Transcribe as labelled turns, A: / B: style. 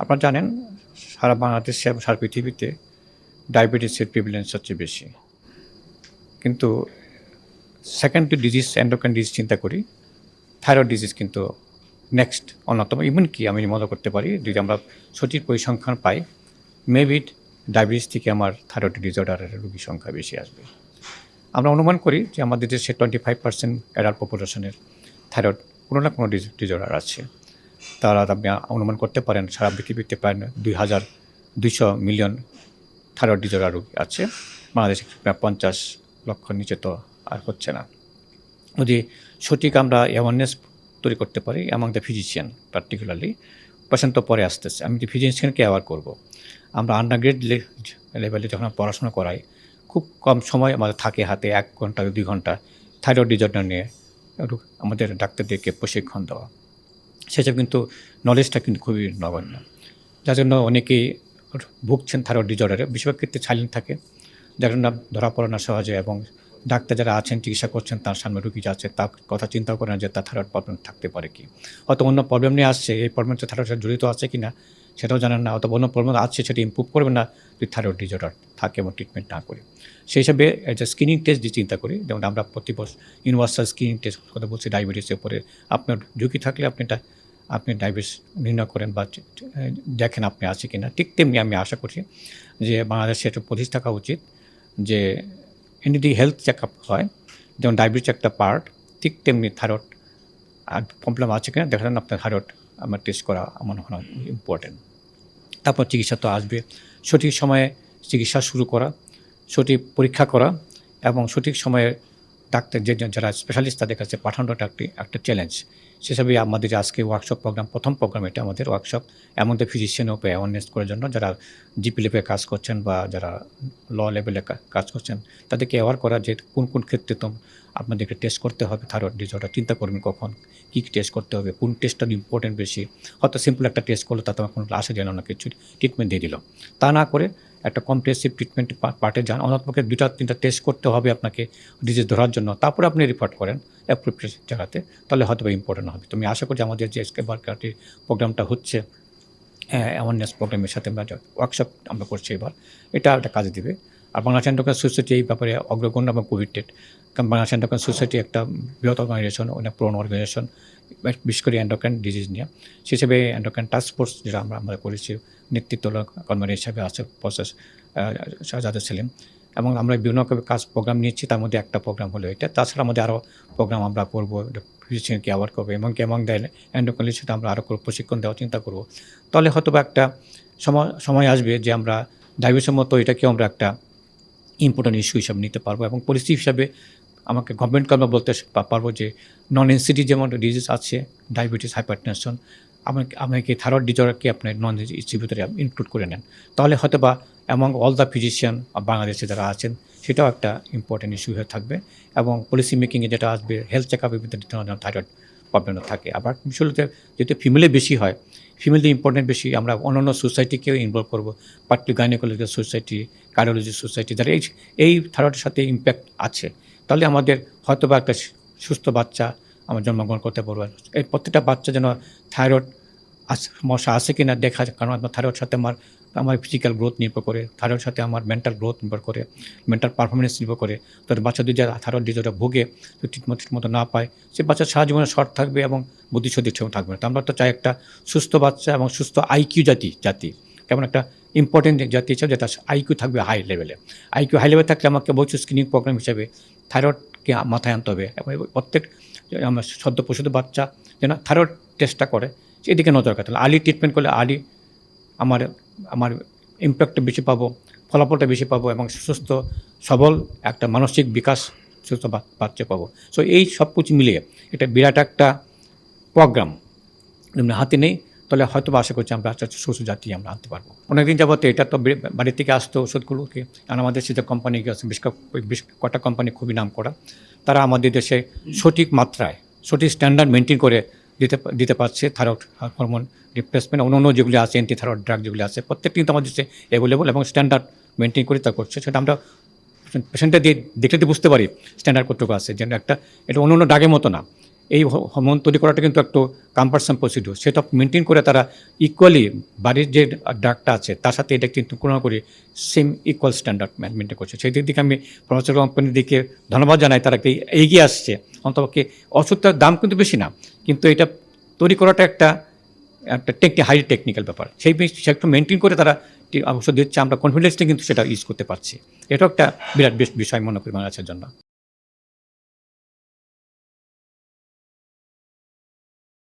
A: আপনারা জানেন, সারা বাংলাদেশে এবং সারা পৃথিবীতে ডায়াবেটিসের প্রিভিলেন্স সবচেয়ে বেশি। কিন্তু second to disease endocrine disease চিন্তা করি থাইরয়েড ডিজিজ কিন্তু নেক্সট অন্যতম। ইভেন কি আমি মনে করতে পারি, যদি আমরা সঠিক পরিসংখ্যান পাই মেবি ডায়াবেটিস থেকে আমার থাইরয়েড ডিসঅর্ডারের রোগীর সংখ্যা বেশি আসবে। আমরা অনুমান করি যে আমাদের দেশে টোয়েন্টি ফাইভ পার্সেন্ট অ্যাডাল্ট পপুলেশনের থাইরয়েড কোনো না কোনো ডিজর্ডার আছে। তারা আপনি অনুমান করতে পারেন, সারা পৃথিবীতে প্রায় দুই হাজার দুইশো মিলিয়ন থাইরয়েড ডিসঅর্ডার রোগী আছে। বাংলাদেশে পঞ্চাশ লক্ষ নিচে তো আর হচ্ছে না। যদি সঠিক আমরা অ্যাওয়ারনেস তৈরি করতে পারি among the physician particularly patient তো পরে আসতেছে। আমি ফিজিশিয়ানকে অ্যাওয়ার করব, আমরা আন্ডারগ্রেড লেভেলে যখন পড়াশোনা করাই, খুব কম সময় আমাদের থাকে হাতে, এক ঘণ্টা, দুই ঘণ্টা থাইরয়েড ডিজর্ডার নিয়ে আমাদের ডাক্তারদেরকে প্রশিক্ষণ দেওয়া। সেসব কিন্তু নলেজটা কিন্তু খুবই নগণ্য। যার জন্য অনেকেই ভুগছেন থাইরয়েড ডিজর্ডারে বেশিরভাগ ক্ষেত্রে সাইলেন্ট থাকে। যার জন্য ধরা পড়ে না সহজে এবং ডাক্তার যারা আছেন, চিকিৎসা করছেন, তার সামনে রুগী যাচ্ছে, তার কথা চিন্তা করে না যে তার থাইরয়েড প্রবলেম থাকতে পারে কি। হয়তো অন্য প্রবলেম নিয়ে আসছে, এই প্রবলেমটা থাইরয়েড জড়িত আছে কি না সেটাও জানেন না। অথবা অন্য প্রবলেম আছে, সেটা ইম্প্রুভ করবে না, যদি থাইরয়েড ডিজর্ডার থাকে এবং ট্রিটমেন্ট না করে। সেই হিসাবে যে স্ক্রিনিং টেস্ট দিয়ে চিন্তা করি। যেমন আমরা প্রতি বছর ইউনিভার্সাল স্ক্রিনিং টেস্ট কথা বলছি ডায়াবেটিসের উপরে। আপনার ঝুঁকি থাকলে আপনি এটা আপনি ডায়াবেটিস নির্ণয় করেন বা দেখেন আপনি আছে কি না ঠিক তেমনি আমি আশা করছি যে বাংলাদেশে এটা প্রতিষ্ঠা থাকা উচিত যে এমনি হেলথ চেক আপ হয়, যেমন ডায়াবেটিস একটা পার্ট ঠিক তেমনি থাইরয়েড আর প্রবলেম আছে কিনা দেখালেন আপনার থাইরয়েড আমার টেস্ট করা আমার মনে হয় ইম্পর্টেন্ট তারপর চিকিৎসা তো আসবে। সঠিক সময়ে চিকিৎসা শুরু করা, সঠিক পরীক্ষা করা এবং সঠিক সময়ে ডাক্তার যে যারা স্পেশালিস্ট তাদের কাছে পাঠানোটা একটি, একটা চ্যালেঞ্জ সেসবই আমাদের আজকে ওয়ার্কশপ প্রোগ্রাম প্রথম প্রোগ্রাম এটা আমাদের ওয়ার্কশপ এমন ফিজিশিয়ান ওপে অ্যাওয়ারনেস করার জন্য যারা জিপি লেভেলে কাজ করছেন বা যারা ল লেভেলে কাজ করছেন, তাদেরকে অ্যাওয়ার করা যে কোন কোন ক্ষেত্রে তো আপনাদেরকে টেস্ট করতে হবে থাইরয়েড ডিসঅর্ডার চিন্তা করবেন কখন, কী কী টেস্ট করতে হবে, কোন টেস্টটা ইম্পর্টেন্ট বেশি। হয়তো সিম্পল একটা টেস্ট করল তাতে আমার কোনো আসে যেন না, কিছু ট্রিটমেন্ট দিয়ে দিল। তা না করে একটা কম্প্রেসিভ ট্রিটমেন্ট পার্টে যান। অনাত্মকে দুটা তিনটা টেস্ট করতে হবে আপনাকে ডিজিজ ধরার জন্য। তারপরে আপনি রিপোর্ট করেন অ্যাপ্রোপ্রিয়েট জায়গাতে, তাহলে হয়তো ইম্পর্টেন্ট হবে। তুমি আশা করছি আমাদের যে এসকে বার্কারটির প্রোগ্রামটা হচ্ছে অ্যাওয়ারনেস প্রোগ্রামের সাথে আমরা ওয়ার্কশপ আমরা করছি এবার। এটা একটা কাজ দিবে। আর বাংলাদেশ এন্ডোক্রাইন সোসাইটি এই ব্যাপারে অগ্রগণ্য এবং কোভিডেড কারণ বাংলাদেশ এন্ডোক্রাইন সোসাইটি একটা বৃহৎ অর্গানাইজেশন অনেক পুরনো অর্গানাইজেশন বিশেষ করে এন্ডোক্রাইন ডিজিজ নিয়ে। সে হিসেবে এন্ডোক্রাইন টাস্ক ফোর্স যেটা আমরা আমরা করেছি নেতৃত্ব কর্মী হিসাবে আছে প্রসেস শাহজাদা সেলিম। এবং আমরা বিভিন্ন কাজ প্রোগ্রাম নিয়েছি, তার মধ্যে একটা প্রোগ্রাম হলো এটা। তাছাড়া আমাদের আরও প্রোগ্রাম আমরা করব ফিজিশিয়ানকে অ্যাওয়ার্ড করব এবং কেমন দেয় এন্ডোক্রাইনের সাথে আমরা আরও প্রশিক্ষণ দেওয়ার চিন্তা করব। তাহলে হয়তো বা একটা সময় সময় আসবে যে আমরা ডায়াবেটিসের মতো এটাকেও আমরা একটা ইম্পর্টেন্ট ইস্যু হিসাবে নিতে পারব এবং পলিসি হিসাবে আমাকে গভর্নমেন্ট আমরা বলতে পারব যে নন এনসিটি যেমন ডিজিজ আছে ডায়াবেটিস হাইপার হাইপারটেনশন আমাকে আমাকে থাইরয়েড ডিজর্ডারকে আপনার নন এনসিটির ভিতরে ইনক্লুড করে নেন। তাহলে হয়তো বা অ্যামং অল দ্য ফিজিশিয়ান বাংলাদেশে যারা আছেন, সেটাও একটা ইম্পর্টেন্ট ইস্যু হয়ে থাকবে এবং পলিসি মেকিংয়ে যেটা আসবে হেলথ চেক আপের ভিতরে থাইরয়েড প্রবলেমটা থাকে। আবার বিষয়তে যেহেতু ফিমেলে বেশি হয় ফিমেলদের ইম্পর্টেন্ট বেশি, আমরা অন্যান্য সোসাইটিকেও ইনভলভ করব party gynaecological society cardiology society যারা এই এই থাইরয়েডের সাথে ইম্প্যাক্ট আছে। তাহলে আমাদের হয়তো বা একটা সুস্থ বাচ্চা আমার জন্মগ্রহণ করতে পারব। এই প্রত্যেকটা বাচ্চা যেন থাইরয়েড সমস্যা আছে কি না দেখা কারণ আপনার থাইরয়েড সাথে আমার আমার ফিজিক্যাল গ্রোথ নির্ভর করে থাইরয়েড সাথে আমার মেন্টাল গ্রোথ নির্ভর করে মেন্টাল পারফরমেন্স নির্ভর করে। তো বাচ্চা যদি থাইরয়েড ডিজটা ভোগে ঠিকমতো ঠিকমতো না পায়, সে বাচ্চা সারা জীবনে শর্ট থাকবে এবং বুদ্ধিসদ্ধি ঠিক থাকবে না। তো আমরা তো চাই একটা সুস্থ বাচ্চা এবং সুস্থ আইকিউ জাতি জাতি। কেমন একটা ইম্পর্টেন্ট জাতি হিসাবে যেটা আইকিউ থাকবে হাই লেভেলে আইকিউ হাই লেভেলে থাকলে আমাকে বলছে স্ক্রিনিং প্রোগ্রাম হিসাবে থাইরয়েডকে মাথায় আনতে হবে। এবং প্রত্যেক, আমার সদ্য প্রসূত বাচ্চা যেন থাইরয়েড টেস্টটা করে সেদিকে নজর রাখতে হবে আর্লি ট্রিটমেন্ট করলে আর্লি আমার আমার ইম্প্যাক্টটা বেশি পাবো, ফলাফলটা বেশি পাবো এবং সুস্থ, সবল একটা মানসিক বিকাশ সুস্থ বাচ্চা পাবো। সো এই সব কিছু মিলিয়ে এটা বিরাট একটা প্রোগ্রাম হাতে নেই তাহলে হয়তো আশা করছি আমরা একটা সুস্থ জাতি আমরা আনতে পারব। অনেকদিন যাবতে এটা তো বাড়ি থেকে আসতো ওষুধগুলোকে। কারণ আমাদের সেটা কোম্পানি আছে, বেশ কটা কোম্পানি খুবই নাম করা তারা আমাদের দেশে সঠিক মাত্রায়, সঠিক স্ট্যান্ডার্ড মেনটেন করে দিতে দিতে পারছে থাইরয়েড হরমোন রিপ্লেসমেন্ট অন্য অন্য যেগুলি আছে অ্যান্টি থাইরয়েড ড্রাগ যেগুলি আছে, প্রত্যেকটি কিন্তু আমাদের দেশে অ্যাভেলেবল এবং স্ট্যান্ডার্ড মেনটেন করে তা করছে। সেটা আমরা পেশেন্টটা দিয়ে দেখলে বুঝতে পারি স্ট্যান্ডার্ড কতটুকু আছে। যেন একটা, এটা অন্য অন্য ড্রাগের মতো না। এই হরমোন তৈরি করাটা কিন্তু একটু কম্পারসাম প্রসিডিউর সেটা মেনটেন করে তারা ইকুয়ালি বাড়ির যে ডাকটা আছে, তার সাথে এটা কিন্তু কোনো করে সেম ইকুয়াল স্ট্যান্ডার্ড মেনটেন করছে। সেই দিক থেকে আমি ফার্মাসিউটিক্যাল কোম্পানির দিকে ধন্যবাদ জানাই, তারা এগিয়ে আসছে। অন্তপক্ষে ওষুধটার দাম কিন্তু বেশি না, কিন্তু এটা তৈরি করাটা একটা একটা টেকনি হাই টেকনিক্যাল ব্যাপার। সেই সেটা মেনটেন করে তারা ওষুধ দিচ্ছে, আমরা কনফিডেন্সলি কিন্তু সেটা ইউজ করতে পারছি। এটাও একটা বিরাট বিষয় মনে করি বাংলাদেশের জন্য।